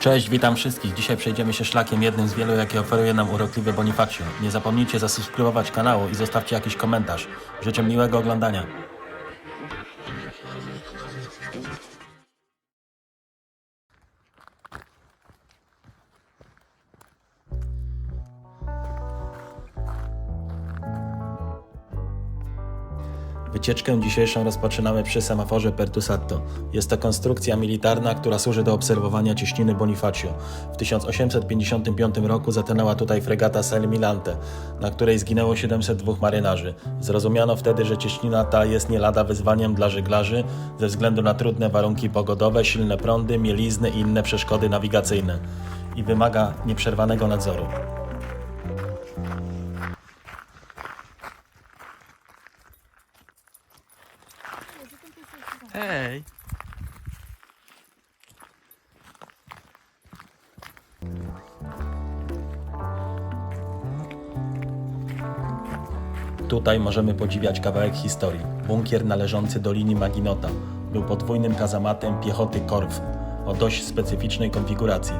Cześć, witam wszystkich. Dzisiaj przejdziemy się szlakiem jednym z wielu, jakie oferuje nam urokliwy Bonifacio. Nie zapomnijcie zasubskrybować kanału i zostawcie jakiś komentarz. Życzę miłego oglądania. Wycieczkę dzisiejszą rozpoczynamy przy semaforze Pertusato. Jest to konstrukcja militarna, która służy do obserwowania cieśniny Bonifacio. W 1855 roku zatonęła tutaj fregata Sel Milante, na której zginęło 702 marynarzy. Zrozumiano wtedy, że cieśnina ta jest nie lada wyzwaniem dla żeglarzy ze względu na trudne warunki pogodowe, silne prądy, mielizny i inne przeszkody nawigacyjne i wymaga nieprzerwanego nadzoru. Hej! Tutaj możemy podziwiać kawałek historii. Bunkier należący do linii Maginota był podwójnym kazamatem piechoty Korw o dość specyficznej konfiguracji.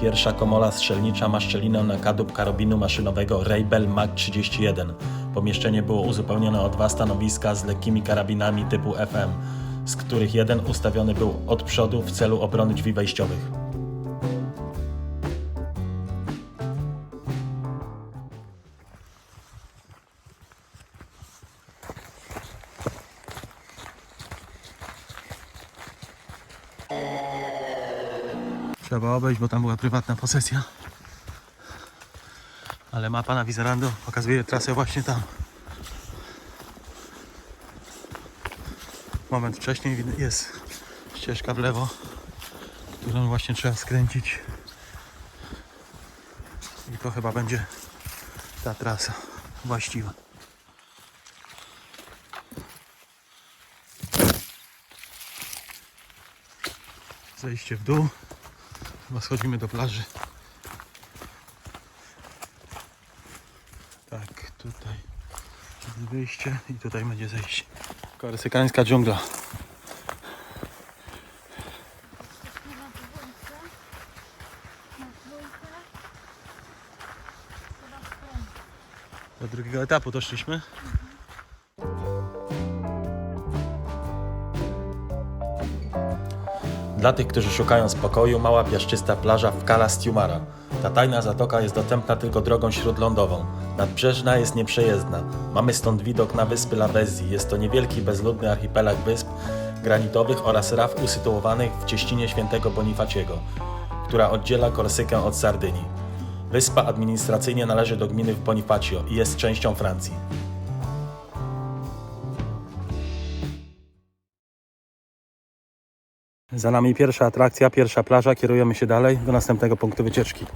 Pierwsza komola strzelnicza ma szczelinę na kadłub karabinu maszynowego Rebel Mag 31. Pomieszczenie było uzupełnione o dwa stanowiska z lekkimi karabinami typu FM, z których jeden ustawiony był od przodu w celu obrony drzwi wejściowych. Trzeba obejść, bo tam była prywatna posesja. Ale mapa na Wizarando pokazuje trasę właśnie tam. Moment wcześniej jest ścieżka w lewo, którą właśnie trzeba skręcić. I to chyba będzie ta trasa właściwa. Zejście w dół. Chyba schodzimy do plaży. Tak, tutaj wyjście i tutaj będzie zejście. Korsykańska dżungla. Do drugiego etapu doszliśmy. Dla tych, którzy szukają spokoju, mała piaszczysta plaża w Cala Stiumara. Ta tajna zatoka jest dostępna tylko drogą śródlądową. Nadbrzeżna jest nieprzejezdna. Mamy stąd widok na wyspy Lavezzi. Jest to niewielki, bezludny archipelag wysp granitowych oraz raf usytuowanych w cieścinie świętego Bonifaciego, która oddziela Korsykę od Sardynii. Wyspa administracyjnie należy do gminy w Bonifacio i jest częścią Francji. Za nami pierwsza atrakcja, pierwsza plaża. Kierujemy się dalej do następnego punktu wycieczki.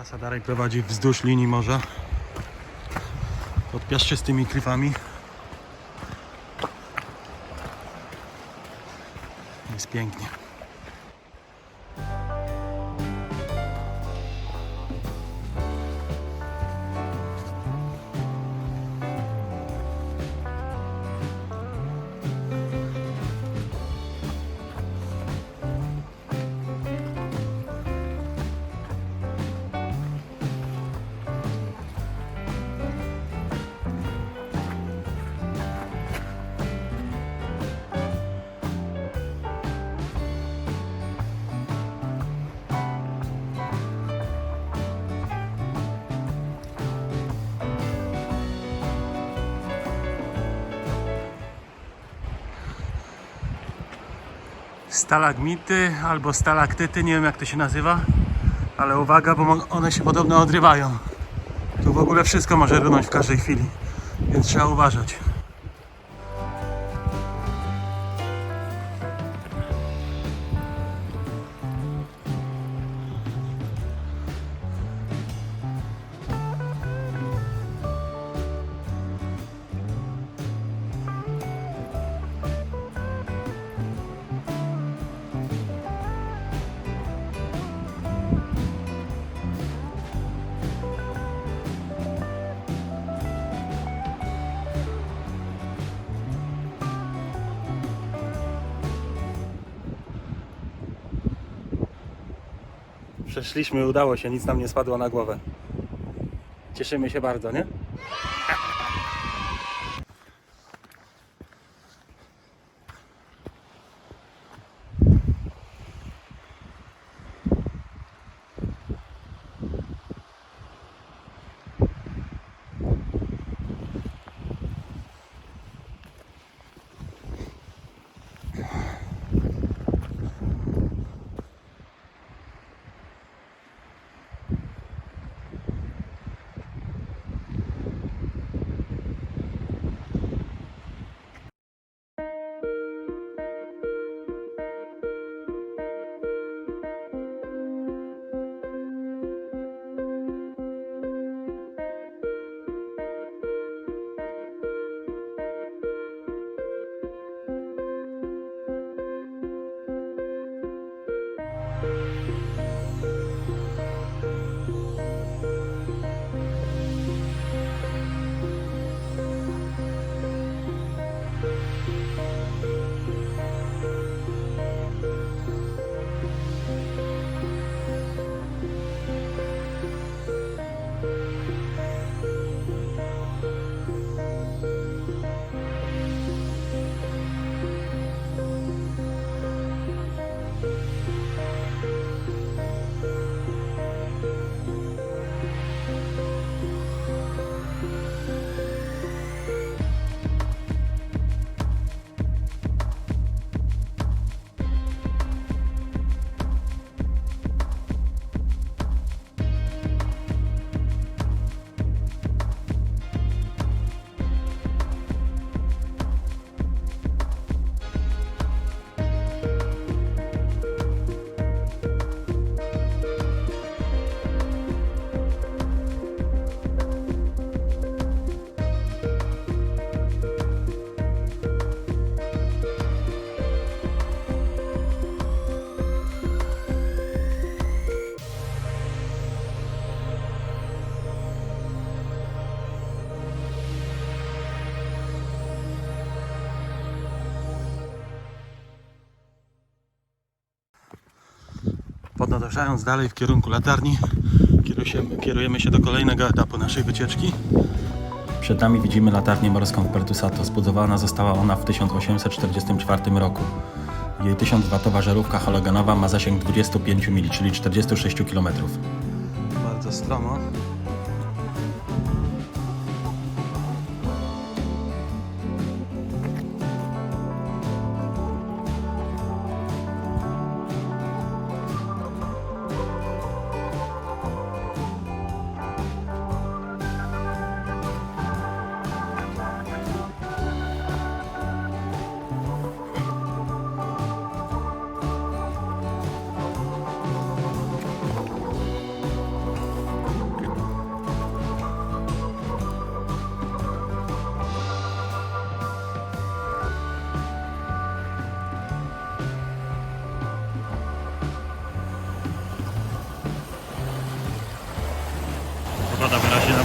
Trasa dalej prowadzi wzdłuż linii morza pod piaszczystymi klifami. Jest pięknie. Stalagmity albo stalaktyty, nie wiem jak to się nazywa, ale uwaga, bo one się podobno odrywają. Tu w ogóle wszystko może runąć w każdej chwili, więc trzeba uważać. Przeszliśmy, udało się, nic nam nie spadło na głowę. Cieszymy się bardzo, nie? Podążając dalej w kierunku latarni, kierujemy, się do kolejnego etapu naszej wycieczki. Przed nami widzimy latarnię morską w Pertusato. Zbudowana została ona w 1844 roku. Jej 1000-watowa żarówka halogenowa ma zasięg 25 mil, czyli 46 km. Bardzo stromo.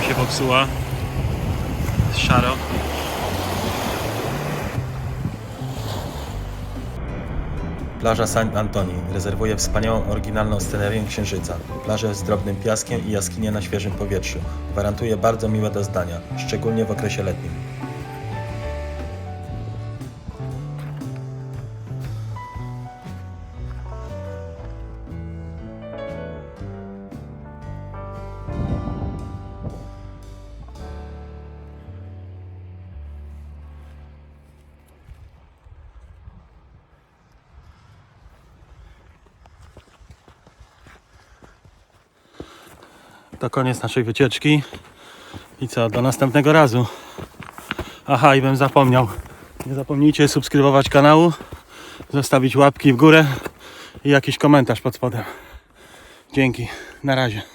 Się popsuła. Jest szaro. Plaża Saint Antoni rezerwuje wspaniałą, oryginalną scenerię księżyca. Plażę z drobnym piaskiem i jaskinie na świeżym powietrzu. Gwarantuje bardzo miłe doznania, szczególnie w okresie letnim. To koniec naszej wycieczki. I co, do następnego razu. Aha, i bym zapomniał. Nie zapomnijcie subskrybować kanału, zostawić łapki w górę i jakiś komentarz pod spodem. Dzięki, na razie.